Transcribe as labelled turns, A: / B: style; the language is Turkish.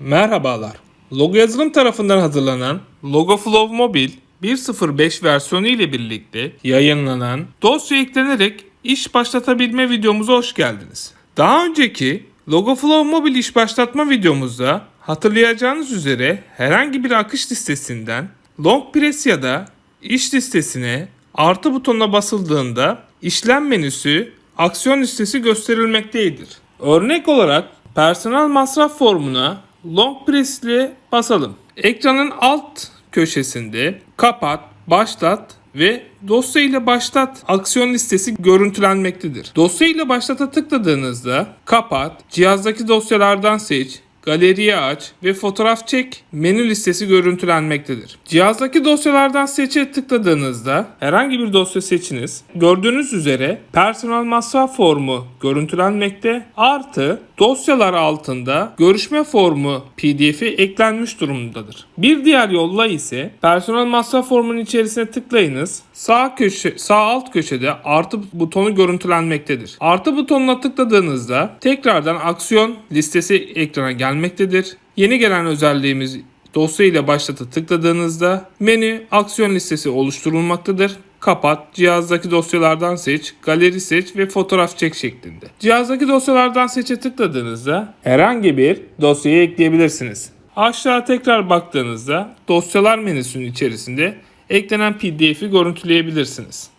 A: Merhabalar. Logo yazılım tarafından hazırlanan LogoFlow Mobil 1.05 versiyonu ile birlikte yayınlanan dosya eklenerek iş başlatabilme videomuza hoş geldiniz. Daha önceki LogoFlow Mobil iş başlatma videomuzda hatırlayacağınız üzere herhangi bir akış listesinden long press ya da iş listesine artı butonuna basıldığında işlem menüsü aksiyon listesi gösterilmektedir. Örnek olarak personel masraf formuna long press basalım. Ekranın alt köşesinde kapat, başlat ve dosya ile başlat aksiyon listesi görüntülenmektedir. Dosya ile başlata tıkladığınızda kapat, cihazdaki dosyalardan seç, galeriye aç ve fotoğraf çek menü listesi görüntülenmektedir. Cihazdaki dosyalardan seçe tıkladığınızda herhangi bir dosya seçiniz. Gördüğünüz üzere personel masraf formu görüntülenmekte artı dosyalar altında görüşme formu pdf'i eklenmiş durumdadır. Bir diğer yolla ise personel masraf formunun içerisine tıklayınız. Sağ köşe sağ alt köşede artı butonu görüntülenmektedir. Artı butonuna tıkladığınızda tekrardan aksiyon listesi ekrana gelmektedir. Yeni gelen özelliğimiz dosya ile başlatı tıkladığınızda menü aksiyon listesi oluşturulmaktadır. Kapat, cihazdaki dosyalardan seç, galeri seç ve fotoğraf çek şeklinde. Cihazdaki dosyalardan seçe tıkladığınızda herhangi bir dosyayı ekleyebilirsiniz. Aşağı tekrar baktığınızda dosyalar menüsünün içerisinde eklenen pdf'i görüntüleyebilirsiniz.